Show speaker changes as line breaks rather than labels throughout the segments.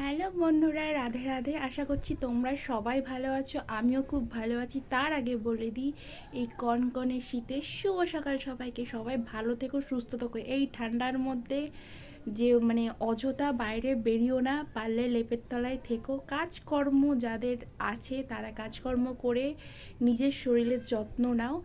Hello বন্ধুরা, রাধে রাধে। আশা করছি তোমরা সবাই ভালো আছো, আমিও খুব ভালো আছি। তার আগে বলে দিই, এই কনকনে শীতে শুভ সকাল সবাইকে। সবাই ভালো থেকো, সুস্থ থেকো। এই ঠান্ডার মধ্যে যে মানে অযথা বাইরে বেরিও না, পারলে লেপের তলায় থেকো। কাজকর্ম যাদের আছে, তারা কাজকর্ম করে নিজের শরীরের যত্ন নাও।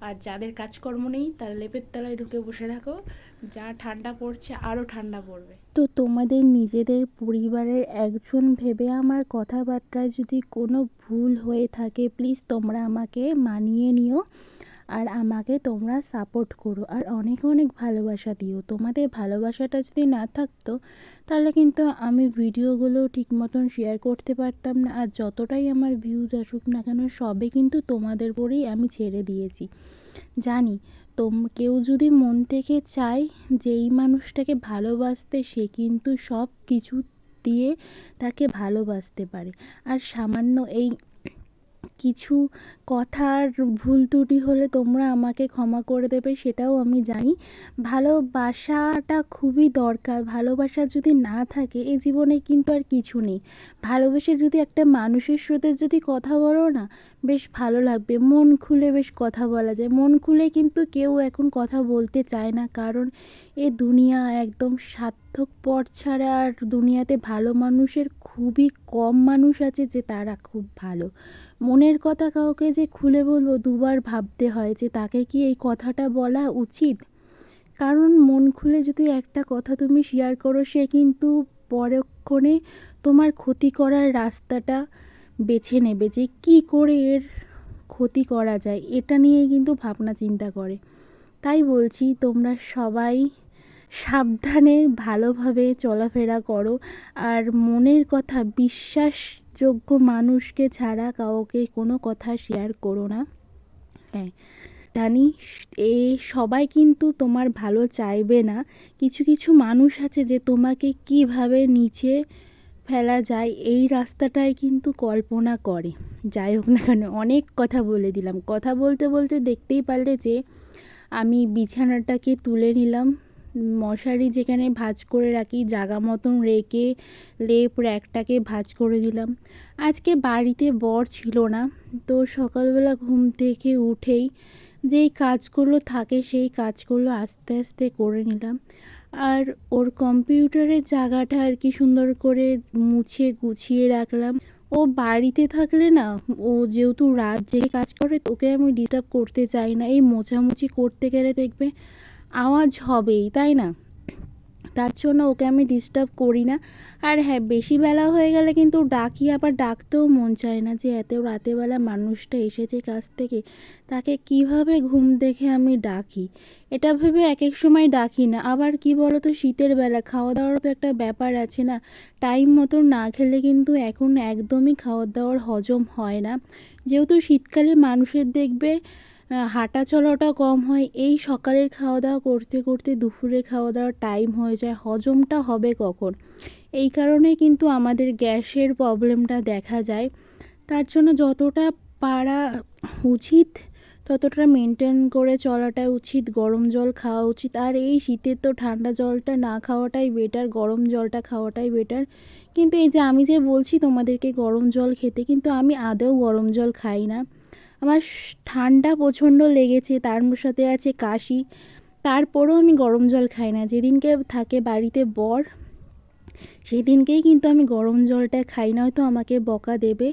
আর যাদের কাজকর্ম নেই, তারা লেপের তলায় ঢুকে বসে থাকো। যা ঠান্ডা পড়ছে আরও ঠান্ডা পড়বে। তো তোমাদের নিজেদের পরিবারের একজন ভেবে আমার কথাবার্তায় যদি কোনো ভুল হয়ে থাকে প্লিজ তোমরা আমাকে মানিয়ে নিও। আর আমাকে তোমরা সাপোর্ট করো। আর অনেক অনেক ভালোবাসা দিও। তোমাদের ভালোবাসাটা যদি না থাকতো, তাহলে কিন্তু আমি ভিডিওগুলো ঠিক মতন শেয়ার করতে পারতাম না। আর যতটাই আমার ভিউজ আসুক না কেন সবে কিন্তু তোমাদের পরেই আমি ছেড়ে দিয়েছি। জানি, তোম, কেউ যদি মন থেকে চায় যে এই মানুষটাকে ভালোবাসতে, সে কিন্তু সব কিছু দিয়ে তাকে ভালোবাসতে পারে। আর সামান্য এই কিছু কথার ভুল ত্রুটি হলে তোমরা আমাকে ক্ষমা করে দেবে, সেটাও আমি জানি। ভালোবাসাটা খুবই দরকার। ভালোবাসা যদি না থাকে এই জীবনে কিন্তু আর কিছু নেই। ভালোবেসে যদি একটা মানুষের সাথে যদি কথা বলো না বেশ ভালো লাগবে। মন খুলে বেশ কথা বলা যায়। মন খুলে কিন্তু কেউ এখন কথা বলতে চায় না। কারণ এ দুনিয়া একদম স্বার্থপর ছাড়া আর দুনিয়াতে ভালো মানুষের খুবই কম মানুষ আছে যে তারা খুব ভালো। মনের কথা কাউকে যে খুলে বলব, দুবার ভাবতে হয় যে তাকে কি এই কথাটা বলা উচিত? কারণ মন খুলে যদি একটা কথা তুমি শেয়ার করো, সে কিন্তু পরক্ষণে তোমার ক্ষতি করার রাস্তাটা বেছে নেবে যে কী করে এর ক্ষতি করা যায়, এটা নিয়ে কিন্তু ভাবনা চিন্তা করে। তাই বলছি, তোমরা সবাই সাবধানে, ভালোভাবে চলাফেরা করো। আর মনের কথা, বিশ্বাসযোগ্য মানুষকে ছাড়া কাউকে কোনো কথা শেয়ার করো না। হ্যাঁ জানি এ সবাই কিন্তু তোমার ভালো চাইবে না। কিছু কিছু মানুষ আছে যে তোমাকে কীভাবে নিচে ফেলা যায়, এই রাস্তাটাই কিন্তু কল্পনা করে। যাই হোক না কেন, অনেক কথা বলে দিলাম। কথা বলতে বলতে দেখতেই পারলে যে, আমি বিছানাটাকে তুলে নিলাম। মশারি যেখানে ভাঁজ করে রাখি, জাগা মতন রেখে লেপ র্যাকটাকে ভাঁজ করে দিলাম। আজকে বাড়িতে বর ছিল না, তো সকালবেলা ঘুম থেকে উঠেই যেই কাজগুলো থাকে, সেই কাজগুলো আস্তে আস্তে করে নিলাম। আর ওর কম্পিউটারের জায়গাটা আর কি সুন্দর করে মুছে গুছিয়ে রাখলাম। ও বাড়িতে থাকলে না, ও যেহেতু রাত জেগে কাজ করে ওকে আমি ডিস্টার্ব করতে চাই না। এই মোছামুছি করতে গেলে দেখবে আওয়াজ হবেই, তাই না? তার জন্য ওকে আমি ডিস্টার্ব করি না। আর হ্যাঁ বেশি বেলা হয়ে গেলে কিন্তু ডাকি, আবার ডাকতেও মন চায় না যে এত রাতেবেলা মানুষটা এসেছে কাছ থেকে, তাকে কীভাবে ঘুম দেখে আমি ডাকি? এটা ভেবে এক এক সময় ডাকি না। আবার কি বলো তো শীতের বেলা খাওয়া দাওয়ার তো একটা ব্যাপার আছে না। টাইম মতো না খেলে কিন্তু এখন একদমই খাওয়া দাওয়ার হজম হয় না। যেহেতু শীতকালে মানুষের দেখবে হাঁটা চলাটা কম হয়। এই সকালের খাওয়া দাওয়া করতে করতে দুপুরে খাওয়া দাওয়ার টাইম হয়ে যায়। হজমটা হবে কখন? এই কারণে কিন্তু আমাদের গ্যাসের প্রবলেমটা দেখা যায়। তার জন্য যতটা পারা উচিত, ততটা মেনটেন করে চলাটা উচিত। গরম জল খাওয়া উচিত। আর এই শীতে তো ঠান্ডা জলটা না খাওয়াটাই বেটার গরম জলটা খাওয়াটাই বেটার কিন্তু এই যে আমি যে বলছি তোমাদেরকে গরম জল খেতে, কিন্তু আমি আদৌ গরম জল খাই না। আমার ঠান্ডা প্রচণ্ড লেগেছে, তার সাথে আছে কাশি। তারপরেও আমি গরম জল খাই না। যেদিনকে থাকে বাড়িতে বর, সেদিনকেই কিন্তু আমি গরম জলটা খাই না হয়তো আমাকে বকা দেবে।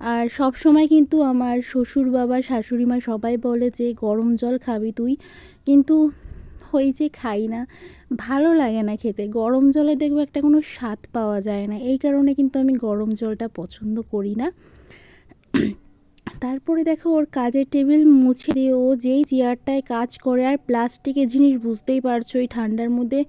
আর সব সময় কিন্তু আমার শ্বশুর বাবা, শাশুড়ি মা সবাই বলে যে, গরম জল খাবি তুই। কিন্তু হই যে খাই না, ভালো লাগে না খেতে। গরম জলে দেখব একটা কোনো স্বাদ পাওয়া যায় না। এই কারণে কিন্তু আমি গরম জলটা পছন্দ করি না। তারপরে দেখো ওর কাজের টেবিল মুছে দিয়ে ও যেই চেয়ারটায় কাজ করে আর প্লাস্টিকের জিনিস বুঝতেই পারছ ওই ঠান্ডার মধ্যে।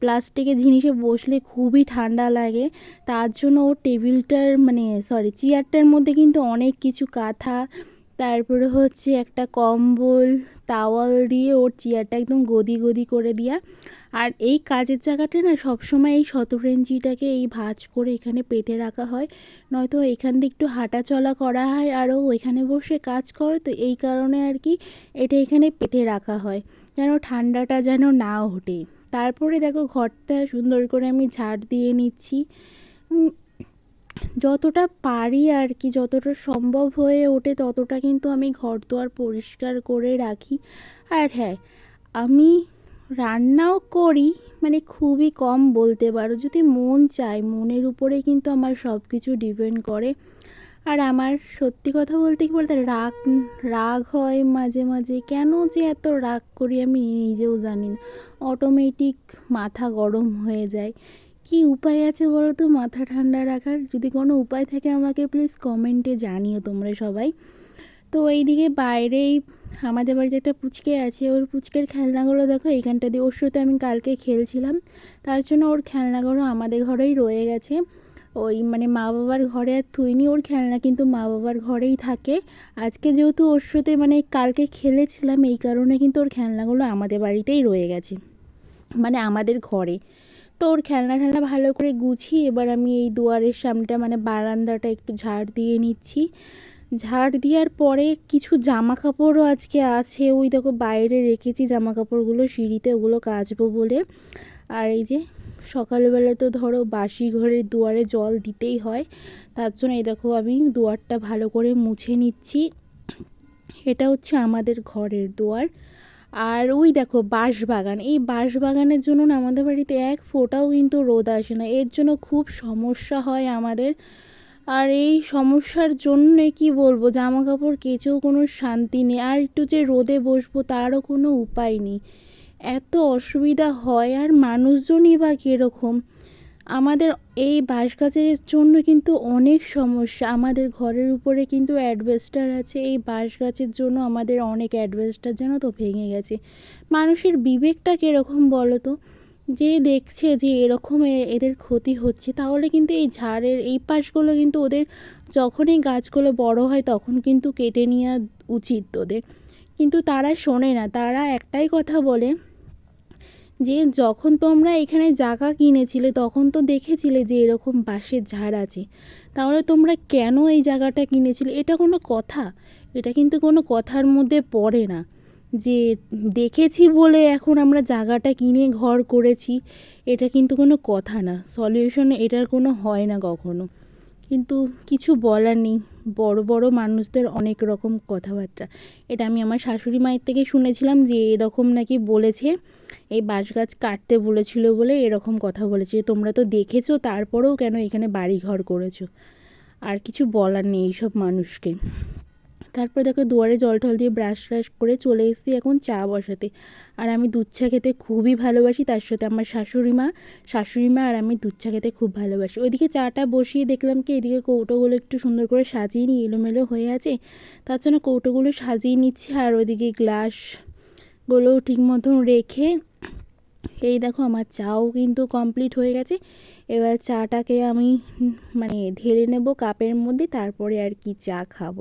প্লাস্টিকের জিনিসে বসলে খুবই ঠান্ডা লাগে। তার জন্য ও টেবিলটার মানে সরি চেয়ারটার মধ্যে কিন্তু অনেক কিছু কাঁথা, তারপরে হচ্ছে একটা কম্বল তাওয়াল দিয়ে ওর চেয়ারটা একদম গদি গদি করে দেওয়া আর এই কাজের জায়গাটা না সবসময় এই শতরেঞ্জিটাকে এই ভাঁজ করে এখানে পেতে রাখা হয়। নয়তো এখান দিয়ে একটু হাঁটা চলা করা হয় আরও এখানে বসে কাজ করে। তো এই কারণে আর কি এটা এখানে পেতে রাখা হয়। যেন ঠান্ডাটা যেন না ওঠে। তারপরে দেখো ঘরটা সুন্দর করে আমি ঝাড় দিয়ে নিচ্ছি। যতটা পারি আর কি, যতটা সম্ভব হয়ে ওঠে ততটা কিন্তু আমি ঘর দোয়ার পরিষ্কার করে রাখি। আর হ্যাঁ আমি রান্নাও করি মানে খুবই কম বলতে পারো, যদি মন চায়, মনের উপরে কিন্তু আমার সব কিছু ডিপেন্ড করে। আর আমার সত্যি কথা বলতে কি বলতে, রাগ রাগ হয় মাঝে মাঝে, কেন যে এত রাগ করি আমি নিজেও জানি না। অটোমেটিক মাথা গরম হয়ে যায়। কি উপায় আছে বলো তো মাথা ঠান্ডা রাখার? যদি কোনো উপায় থাকে আমাকে প্লিজ কমেন্টে জানিও তোমরা সবাই। তো এইদিকে বাইরেই আমাদের বাড়িতে একটা পুচকে আছে। ওর পুচকের খেলনাগুলো দেখো, এইখানটা দিয়ে ওর সাথে আমি কালকে খেলছিলাম। তার জন্য ওর খেলনাগুলো আমাদের ঘরেই রয়ে গেছে। ওই মানে মা বাবার ঘরে আর থুইনি, ওর খেলনা কিন্তু মা বাবার ঘরেই থাকে। আজকে যেহেতু ওর সাথে মানে কালকে খেলেছিলাম, এই কারণে কিন্তু ওর খেলনাগুলো আমাদের বাড়িতেই রয়ে গেছে। মানে আমাদের ঘরে। তো ওর খেলনা ঠেলনা ভালো করে গুছিয়ে এবার আমি এই দুয়ারের সামনেটা মানে বারান্দাটা একটু ঝাড় দিয়ে নিচ্ছি। ঝাড় দেওয়ার পরে কিছু জামা কাপড়ও আজকে আছে। ওই দেখো বাইরে রেখেছি জামা কাপড়গুলো সিঁড়িতে ওগুলো কাচবো বলে। আর এই যে সকালবেলা তো ধরো বাসি ঘরের দুয়ারে জল দিতেই হয়, তার জন্য এই দেখো আমি দুয়ারটা ভালো করে মুছে নিচ্ছি। এটা হচ্ছে আমাদের ঘরের দুয়ার। আর ওই দেখো বাঁশ বাগান এই বাঁশ বাগানের জন্য না আমাদের বাড়িতে এক ফোঁটাও কিন্তু রোদ আসে না। এর জন্য খুব সমস্যা হয় আমাদের। আর এই সমস্যার জন্যে কি বলব জামা কাপড় কেচেও কোনো শান্তি নেই। আর একটু যে রোদে বসবো তারও কোনো উপায় নেই। এত অসুবিধা হয় আর মানুষজনই বা কীরকম? আমাদের এই বাঁশ গাছের জন্য কিন্তু অনেক সমস্যা। আমাদের ঘরের উপরে কিন্তু অ্যাডভেস্টার আছে। এই বাঁশ গাছের জন্য আমাদের অনেক অ্যাডভেস্টার যেন তো ভেঙে গেছে। মানুষের বিবেকটা কীরকম বলো তো? যে দেখছে যে এরকম এদের ক্ষতি হচ্ছে, তাহলে কিন্তু এই ঝাড়ের এই পাশগুলো কিন্তু ওদের যখনই গাছগুলো বড় হয় তখন কিন্তু কেটে নেওয়া উচিত ওদের কিন্তু তারা শোনে না। তারা একটাই কথা বলে যে যখন তোমরা এখানে জায়গা কিনেছিলে, তখন তো দেখেছিলে যে এরকম বাঁশের ঝাড় আছে। তাহলে তোমরা কেন এই জায়গাটা কিনেছিলে? এটা কোনো কথা? এটা কিন্তু কোনো কথার মধ্যে পড়ে না। যে দেখেছি বলে এখন আমরা জায়গাটা কিনে ঘর করেছি, এটা কিন্তু কোনো কথা না। সলিউশন এটার কোনো হয় না কখনো। কিন্তু কিছু বলার নেই। বড় বড় মানুষদের অনেক রকম কথাবার্তা। এটা আমি আমার শাশুড়ি মায়ের থেকে শুনেছিলাম যে এরকম নাকি বলেছে, এই বাঁশ গাছ কাটতে বলেছিল বলে এরকম কথা বলেছে। তোমরা তো দেখেছ, তারপরেও কেন এখানে বাড়ি ঘর করেছ? আর কিছু বলার নেই এইসব মানুষকে। তারপর দেখো দুয়ারে জল টল দিয়ে ব্রাশ ট্রাশ করে চলে এসেছি এখন চা বসাতে। আর আমি দুধ চা খেতে খুবই ভালোবাসি, তার সাথে আমার শাশুড়ি মা। শাশুড়ি মা আর আমি দুধ চা খেতে খুব ভালোবাসি। ওইদিকে চাটা বসিয়ে দেখলাম কি, এদিকে কৌটোগুলো একটু সুন্দর করে সাজিয়ে নিই এলোমেলো হয়ে আছে। তার জন্য কৌটোগুলো সাজিয়ে নিচ্ছি আর ওইদিকে গ্লাসগুলো ঠিক মতন রেখে এই দেখো আমার চাও কিন্তু কমপ্লিট হয়ে গেছে। এবার চাটাকে আমি মানে ঢেলে নেব কাপের মধ্যে, তারপরে আর কি চা খাব।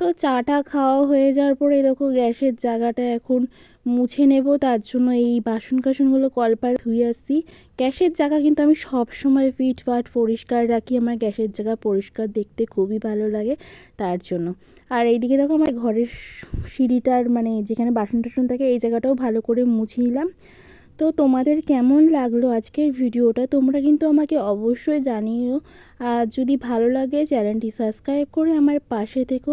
তো চাটা খাওয়া হয়ে যাওয়ার পরে দেখো গ্যাসের জায়গাটা এখন মুছে নেব, তার জন্য এই বাসন কাসনগুলো কলপার ধুয়ে আসছি। গ্যাসের জায়গা কিন্তু আমি সব সময় ফিট ফাট পরিষ্কার রাখি, আমার গ্যাসের জায়গা পরিষ্কার দেখতে খুবই ভালো লাগে তার জন্য। আর এইদিকে দেখো আমার ঘরের সিঁড়িটার মানে যেখানে বাসন টাসন থাকে এই জায়গাটাও ভালো করে মুছে নিলাম। তো তোমাদের কেমন লাগল আজকের ভিডিওটা তোমরা কিন্তু আমাকে অবশ্যই জানিও। আর যদি ভালো লাগে চ্যানেলটি সাবস্ক্রাইব করে আমার পাশে থেকো।